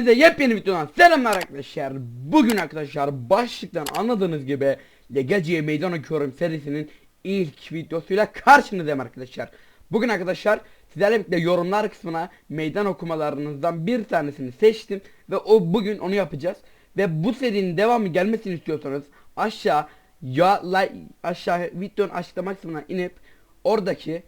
Hepinize yepyeni videodan selamlar arkadaşlar. Bugün arkadaşlar başlıktan anladığınız gibi Legeciye Meydan Okuyorum serisinin ilk videosuyla karşınızdayım arkadaşlar. Bugün arkadaşlar sizlerle birlikte yorumlar kısmına meydan okumalarınızdan bir tanesini seçtim ve o bugün onu yapacağız. Ve bu serinin devamı gelmesini istiyorsanız aşağı ya like aşağı videonun açıklama kısmına inip oradaki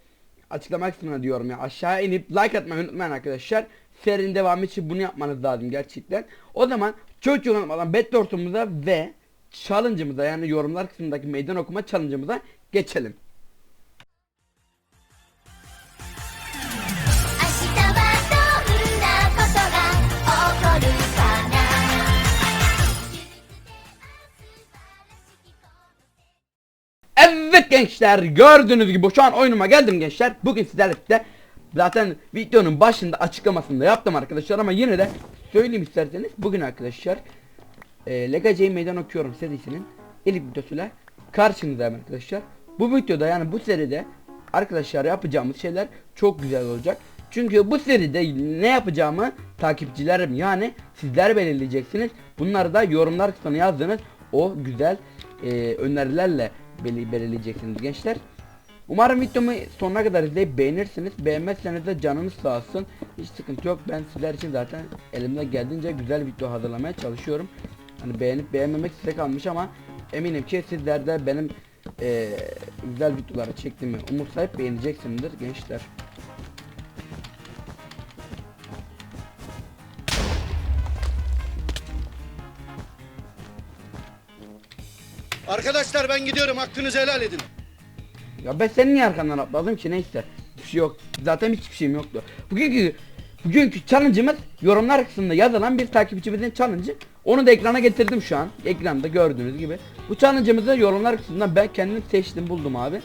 açıklama kısmına diyorum ya aşağı inip like atmayı unutmayın arkadaşlar serinin devamı için bunu yapmanız lazım gerçekten. O zaman çok çok unutmadan Bedwars'umuza ve challenge'ımıza yani yorumlar kısmındaki meydan okuma challenge'ımıza geçelim. Evet gençler gördüğünüz gibi şu an oyunuma geldim gençler. Bugün sizlerle zaten videonun başında açıklamasında yaptım arkadaşlar ama yine de söyleyeyim isterseniz bugün arkadaşlar e, Legacy Meydan Okuyorum serisinin ilk videosuyla karşınızdayım arkadaşlar. Bu videoda yani bu seride arkadaşlar yapacağımız şeyler çok güzel olacak. Çünkü bu seride ne yapacağımı takipçilerim yani sizler belirleyeceksiniz. Bunları da yorumlar kısmına yazdığınız o güzel e, önerilerle beli- belirleyeceksiniz gençler. Umarım videomu sonuna kadar izleyip beğenirsiniz. Beğenmezseniz de canınız sağ olsun. Hiç sıkıntı yok. Ben sizler için zaten elimde geldiğince güzel video hazırlamaya çalışıyorum. Hani beğenip beğenmemek size kalmış ama eminim ki sizler de benim eee, güzel videoları çektiğimi umursayıp beğeneceksinizdir gençler. Arkadaşlar ben gidiyorum hakkınızı helal edin. Ya ben senin niye arkandan atladım ki neyse. Bir şey yok. Zaten hiçbir şeyim yoktu. Bugünkü bugünkü challenge'ımız yorumlar kısmında yazılan bir takipçimizin challenge'ı. Onu da ekrana getirdim şu an. Ekranda gördüğünüz gibi. Bu challenge'ımızı yorumlar kısmında ben kendim seçtim buldum abi.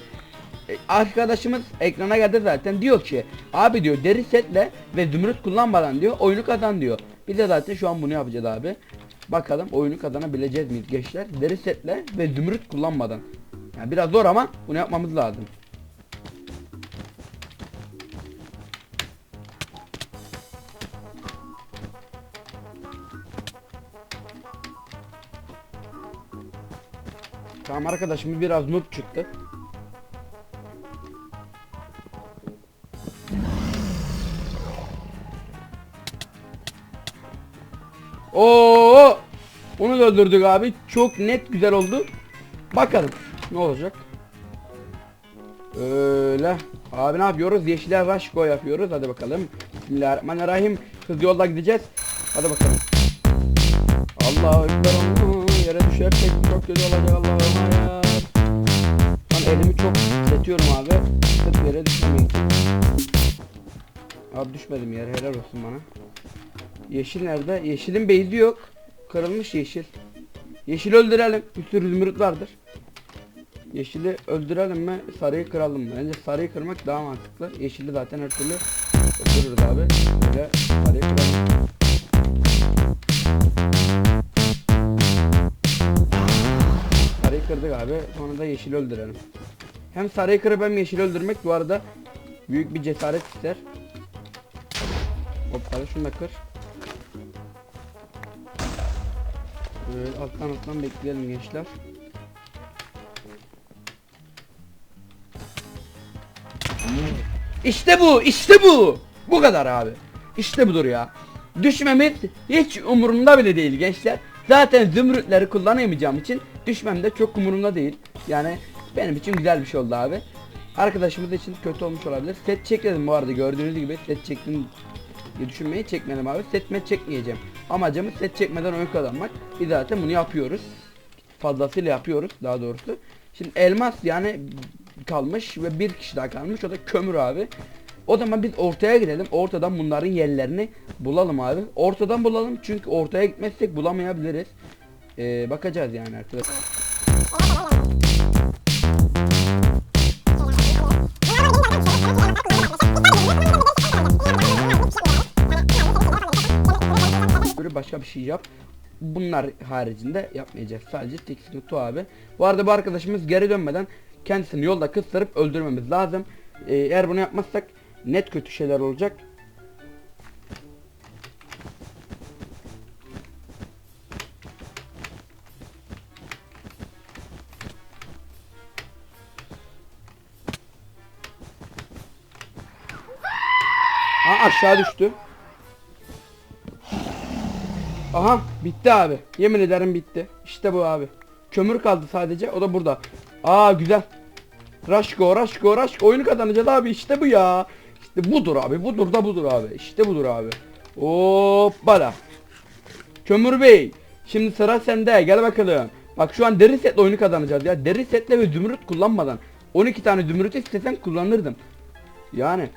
E, arkadaşımız ekrana geldi zaten diyor ki abi diyor deri setle ve zümrüt kullanmadan diyor oyunu kazan diyor. Biz de zaten şu an bunu yapacağız abi. Bakalım oyunu kazanabileceğiz miyiz gençler? Deri setle ve zümrüt kullanmadan. Yani biraz zor ama bunu yapmamız lazım. Tamam arkadaşım biraz noob çıktı. Oo! Onu da öldürdük abi. Çok net güzel oldu. Bakalım ne olacak. Öyle. Abi ne yapıyoruz? Yeşiller Raşko yapıyoruz. Hadi bakalım. Bismillahirrahmanirrahim. Hız yolda gideceğiz. Hadi bakalım. Allahu Ekber. Yere düşersek çok kötü olacak Allah'ım ya. Lan elimi çok titretiyorum abi. Sırf yere düşmeyeyim. Abi düşmedim yere helal olsun bana. Yeşil nerede? Yeşilin beyzi yok. Kırılmış yeşil. Yeşil öldürelim. Bir sürü zümrüt vardır. Yeşili öldürelim mi? Sarıyı kıralım mı? Bence sarıyı kırmak daha mantıklı. Yeşili zaten her türlü öldürürüz abi. Böyle sarıyı kıralım. Sarıyı kırdık abi. Sonra da yeşili öldürelim. Hem sarıyı kırıp hem yeşili öldürmek bu arada büyük bir cesaret ister. Hop şunu da kır. Böyle alttan alttan bekleyelim gençler. İşte bu, işte bu. Bu kadar abi. İşte budur ya. Düşmemiz hiç umurumda bile değil gençler. Zaten zümrütleri kullanamayacağım için düşmem de çok umurumda değil. Yani benim için güzel bir şey oldu abi. Arkadaşımız için kötü olmuş olabilir. Set çekmedim bu arada gördüğünüz gibi set çektim düşünmeyi çekmedim abi. Set met çekmeyeceğim. Amacımız set çekmeden oyun kazanmak. Biz zaten bunu yapıyoruz. Fazlasıyla yapıyoruz daha doğrusu. Şimdi elmas yani kalmış ve bir kişi daha kalmış o da kömür abi. O zaman biz ortaya gidelim. Ortadan bunların yerlerini bulalım abi. Ortadan bulalım çünkü ortaya gitmezsek bulamayabiliriz. Ee, bakacağız yani arkadaşlar. Böyle başka bir şey yap. Bunlar haricinde yapmayacağız. Sadece tek sıkıntı abi. Bu arada bu arkadaşımız geri dönmeden kendisini yolda kıstırıp öldürmemiz lazım. Ee, eğer bunu yapmazsak net kötü şeyler olacak. Aa, aşağı düştü. Aha bitti abi. Yemin ederim bitti. İşte bu abi. Kömür kaldı sadece. O da burada. Aa güzel. Raşko Raşko Raşko oyunu kazanacağız abi. İşte bu ya. İşte budur abi. Budur da budur abi. İşte budur abi. Hoppala. Kömür Bey. Şimdi sıra sende. Gel bakalım. Bak şu an deri setle oyunu kazanacağız ya. Deri setle ve zümrüt kullanmadan. 12 tane zümrüt istesen kullanırdım. Yani.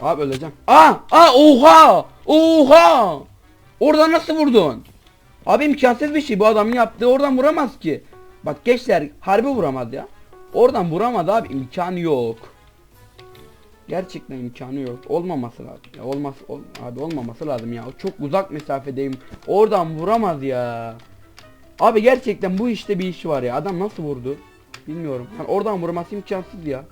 Abi öleceğim. Aa! Aa! Oha! Oha! Oradan nasıl vurdun? Abi imkansız bir şey bu adamın yaptığı oradan vuramaz ki. Bak gençler harbi vuramaz ya. Oradan vuramaz abi imkanı yok. Gerçekten imkanı yok. Olmaması lazım. Ya olmaz ol, abi olmaması lazım ya. Çok uzak mesafedeyim. Oradan vuramaz ya. Abi gerçekten bu işte bir iş var ya. Adam nasıl vurdu? Bilmiyorum. Yani oradan vurması imkansız ya.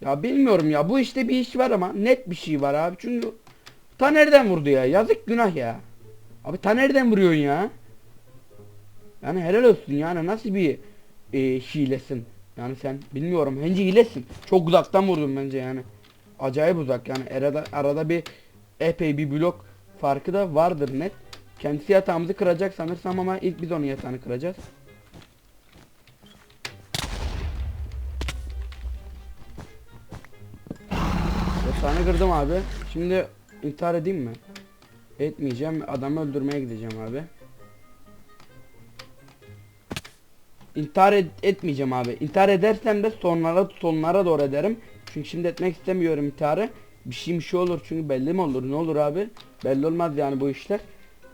Ya bilmiyorum ya. Bu işte bir iş var ama net bir şey var abi. Çünkü ta nereden vurdu ya? Yazık günah ya. Abi ta nereden vuruyorsun ya? Yani helal olsun yani nasıl bir e, hilesin? Yani sen bilmiyorum bence hilesin. Çok uzaktan vurdun bence yani. Acayip uzak yani arada arada bir epey bir blok farkı da vardır net. Kendisi yatağımızı kıracak sanırsam ama ilk biz onun yatağını kıracağız. Yatağını kırdım abi. Şimdi intihar edeyim mi? Etmeyeceğim. Adamı öldürmeye gideceğim abi. İntihar ed- etmeyeceğim abi. İntihar edersem de sonlara sonlara doğru ederim. Çünkü şimdi etmek istemiyorum intiharı. Bir şey bir şey olur çünkü belli mi olur ne olur abi? Belli olmaz yani bu işler.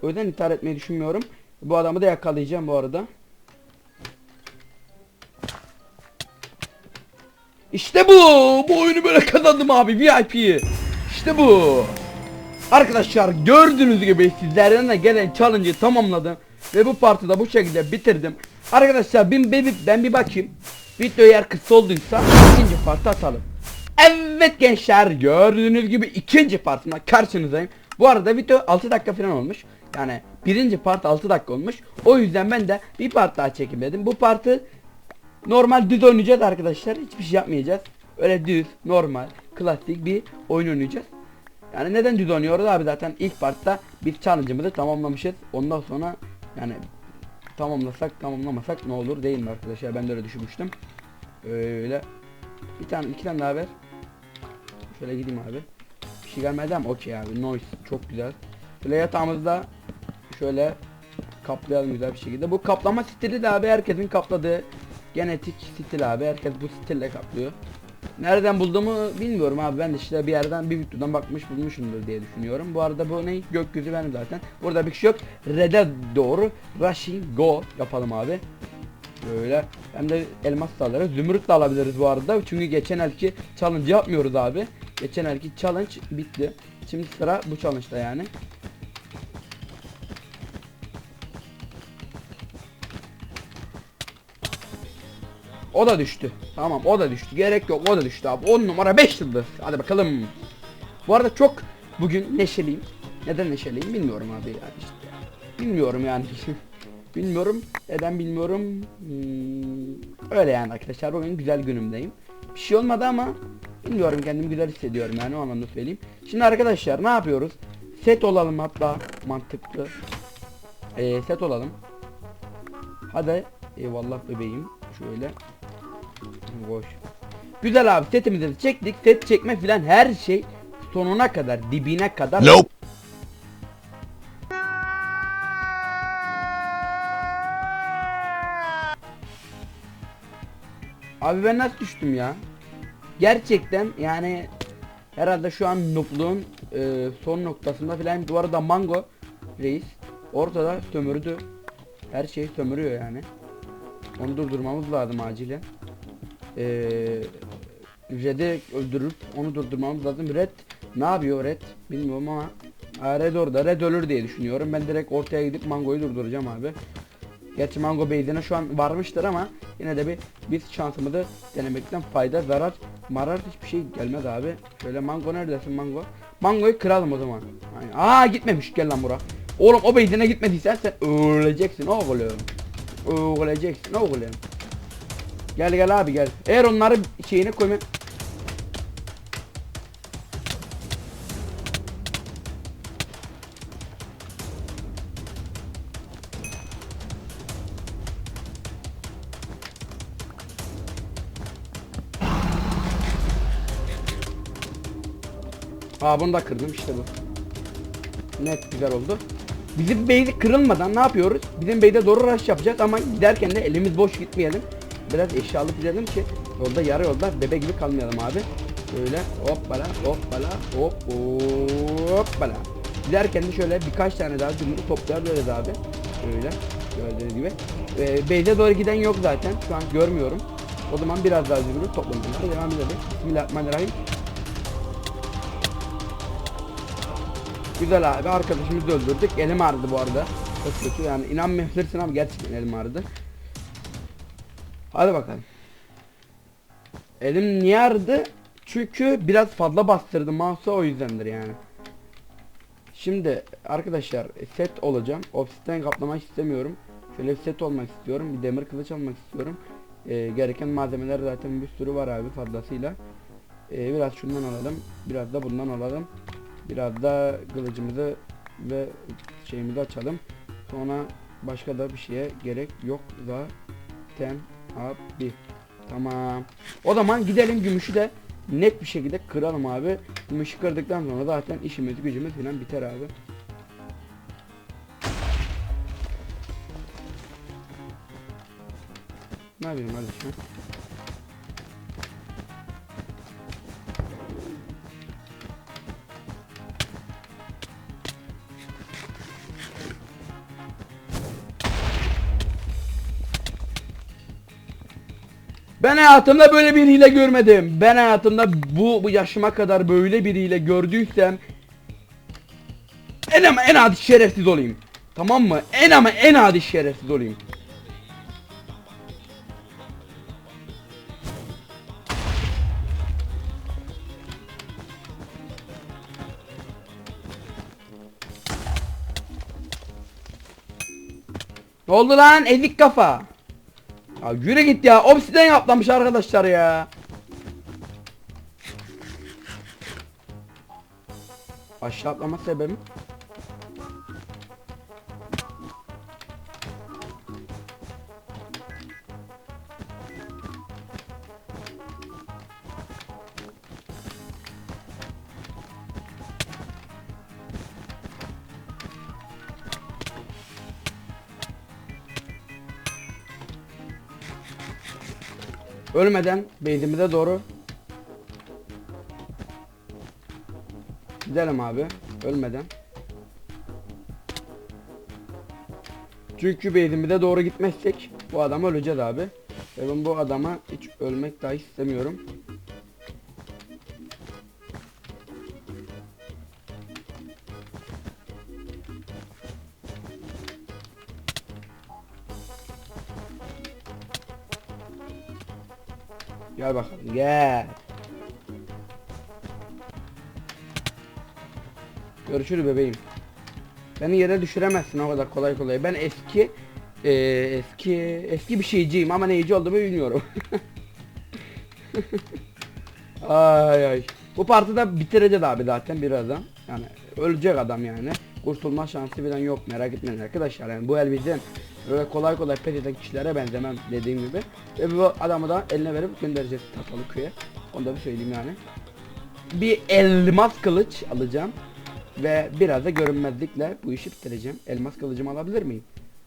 O yüzden intihar etmeyi düşünmüyorum. Bu adamı da yakalayacağım bu arada. İşte bu. Bu oyunu böyle kazandım abi VIP'yi. İşte bu. Arkadaşlar gördüğünüz gibi sizlerden de gelen challenge'ı tamamladım. Ve bu partide bu şekilde bitirdim. Arkadaşlar ben, ben, ben bir bakayım. Video eğer kısa olduysa ikinci partı atalım. Evet gençler gördüğünüz gibi ikinci partımda karşınızdayım. Bu arada video 6 dakika falan olmuş. Yani birinci part 6 dakika olmuş. O yüzden ben de bir part daha çekim dedim. Bu partı normal düz oynayacağız arkadaşlar. Hiçbir şey yapmayacağız. Öyle düz, normal, klasik bir oyun oynayacağız. Yani neden düz oynuyoruz abi zaten ilk partta bir challenge'ımızı tamamlamışız. Ondan sonra yani tamamlasak tamamlamasak ne olur değil mi arkadaşlar ben de öyle düşünmüştüm. Öyle bir tane iki tane daha ver. Şöyle gideyim abi. Bir şey gelmedi ama okey abi noise çok güzel. Şöyle yatağımızda şöyle kaplayalım güzel bir şekilde. Bu kaplama stili de abi herkesin kapladığı genetik stil abi. Herkes bu stille kaplıyor. Nereden bulduğumu bilmiyorum abi. Ben işte bir yerden bir videodan bakmış bulmuşumdur diye düşünüyorum. Bu arada bu ne? Gökyüzü benim zaten. Burada bir şey yok. Red'e doğru rushing go yapalım abi. Böyle. Hem de elmas da alırız. Zümrüt de alabiliriz bu arada. Çünkü geçen elki challenge yapmıyoruz abi. Geçen elki challenge bitti. Şimdi sıra bu challenge'da yani. O da düştü. Tamam o da düştü. Gerek yok o da düştü abi. 10 numara 5 yıldız. Hadi bakalım. Bu arada çok bugün neşeliyim. Neden neşeliyim bilmiyorum abi yani işte. Bilmiyorum yani. bilmiyorum. Neden bilmiyorum. Hmm, öyle yani arkadaşlar. Bugün güzel günümdeyim. Bir şey olmadı ama bilmiyorum kendimi güzel hissediyorum yani o anlamda söyleyeyim. Şimdi arkadaşlar ne yapıyoruz? Set olalım hatta mantıklı. Ee, set olalım. Hadi eyvallah bebeğim. Şöyle. Boş. Güzel abi setimizi çektik. Set çekme filan her şey sonuna kadar dibine kadar. Nope. Abi ben nasıl düştüm ya? Gerçekten yani herhalde şu an noobluğun e, son noktasında filan. Bu arada Mango reis ortada sömürdü. Her şeyi sömürüyor yani. Onu durdurmamız lazım acilen. Eee Red'i öldürüp onu durdurmamız lazım. Red ne yapıyor Red? Bilmiyorum ama Aa, Red orada. Red ölür diye düşünüyorum. Ben direkt ortaya gidip Mango'yu durduracağım abi. Gerçi Mango base'ine şu an varmıştır ama yine de bir biz şansımızı denemekten fayda zarar marar hiçbir şey gelmez abi. Şöyle Mango neredesin Mango? Mango'yu kıralım o zaman. Aa gitmemiş gel lan bura. Oğlum o base'ine gitmediysen sen öleceksin oğlum. Öleceksin oğlum. Gel gel abi gel. Eğer onları şeyine koyma. Aa bunu da kırdım işte bu. Net güzel oldu. Bizim beyzi kırılmadan ne yapıyoruz? Bizim beyde doğru rush yapacağız ama giderken de elimiz boş gitmeyelim. Biraz eşyalı gidelim ki yolda yarı yolda bebe gibi kalmayalım abi. Böyle hoppala hoppala hop hoppala. Giderken de şöyle birkaç tane daha cumhur toplayabiliriz abi. Şöyle gördüğünüz gibi. Ee, beyze doğru giden yok zaten. Şu an görmüyorum. O zaman biraz daha zümrüt toplamamıza devam edelim. Bismillahirrahmanirrahim. Güzel abi arkadaşımızı öldürdük. Elim ağrıdı bu arada. Çok kötü yani inanmayabilirsin ama gerçekten elim ağrıdı. Hadi bakalım. Elim niye ağrıdı? Çünkü biraz fazla bastırdım mouse'u o yüzdendir yani. Şimdi arkadaşlar set olacağım. Ofisten kaplamak istemiyorum. Şöyle set olmak istiyorum. Bir demir kılıç almak istiyorum. Ee, gereken malzemeler zaten bir sürü var abi fazlasıyla. Ee, biraz şundan alalım. Biraz da bundan alalım. Biraz da kılıcımızı ve şeyimizi açalım. Sonra başka da bir şeye gerek yok zaten abi. Tamam. O zaman gidelim gümüşü de net bir şekilde kıralım abi. Gümüşü kırdıktan sonra zaten işimiz gücümüz falan biter abi. Ne yapayım kardeşim? Ben hayatımda böyle bir hile görmedim. Ben hayatımda bu, bu yaşıma kadar böyle bir hile gördüysem en ama en adi şerefsiz olayım. Tamam mı? En ama en adi şerefsiz olayım. Ne oldu lan ezik kafa? Ya yürü git ya. Obsiden yaplamış arkadaşlar ya. Aşağı atlama sebebi. Ölmeden base'imize doğru. Gidelim abi ölmeden. Çünkü base'imize doğru gitmezsek bu adam öleceğiz abi. Ve ben bu adama hiç ölmek dahi istemiyorum Gel. Görüşürüz bebeğim. Beni yere düşüremezsin o kadar kolay kolay. Ben eski eee, eski eski bir şeyciyim ama neyci olduğumu bilmiyorum. ay ay. Bu partide bitireceğiz abi zaten birazdan. Yani ölecek adam yani. Kurtulma şansı falan yok merak etmeyin arkadaşlar. Yani bu el öyle kolay kolay eden kişilere benzemem dediğim gibi. Ve bu adamı da eline verip göndereceğiz Tatalı köye. Onu da bir söyleyeyim yani. Bir elmas kılıç alacağım. Ve biraz da görünmezlikle bu işi bitireceğim. Elmas kılıcımı alabilir miyim?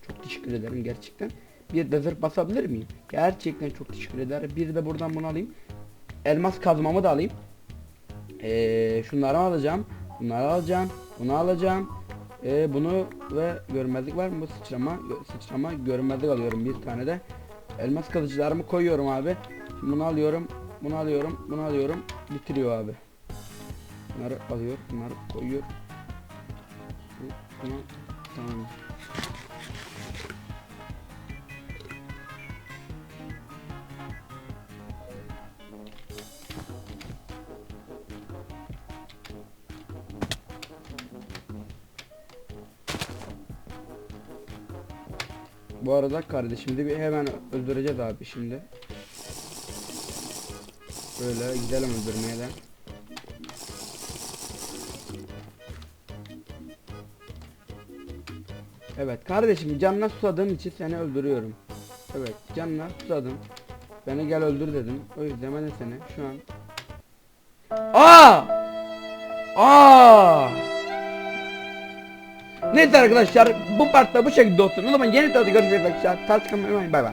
Çok teşekkür ederim gerçekten. Bir de zırh basabilir miyim? Gerçekten çok teşekkür ederim. Bir de buradan bunu alayım. Elmas kazmamı da alayım. Ee, şunları alacağım. Bunları alacağım. Bunu alacağım. Ee, bunu ve görünmezlik var mı? Bu sıçrama, sıçrama görünmezlik alıyorum bir tane de. Elmas kılıçlarımı koyuyorum abi. Şimdi bunu alıyorum. Bunu alıyorum. Bunu alıyorum. Bitiriyor abi. Bunları alıyor. Bunları koyuyor. Bu- Bunu tamam. Bu arada kardeşim de bir hemen öldüreceğiz abi şimdi. Böyle gidelim öldürmeye de. Evet kardeşim canına susadığım için seni öldürüyorum. Evet canına susadım. Beni gel öldür dedim. O yüzden ben de seni şu an. Aa! Aa! Neyse arkadaşlar bu partta bu şekilde olsun. O zaman yeni tadı görüşmek üzere arkadaşlar. Tartışmayı unutmayın. Bay bay.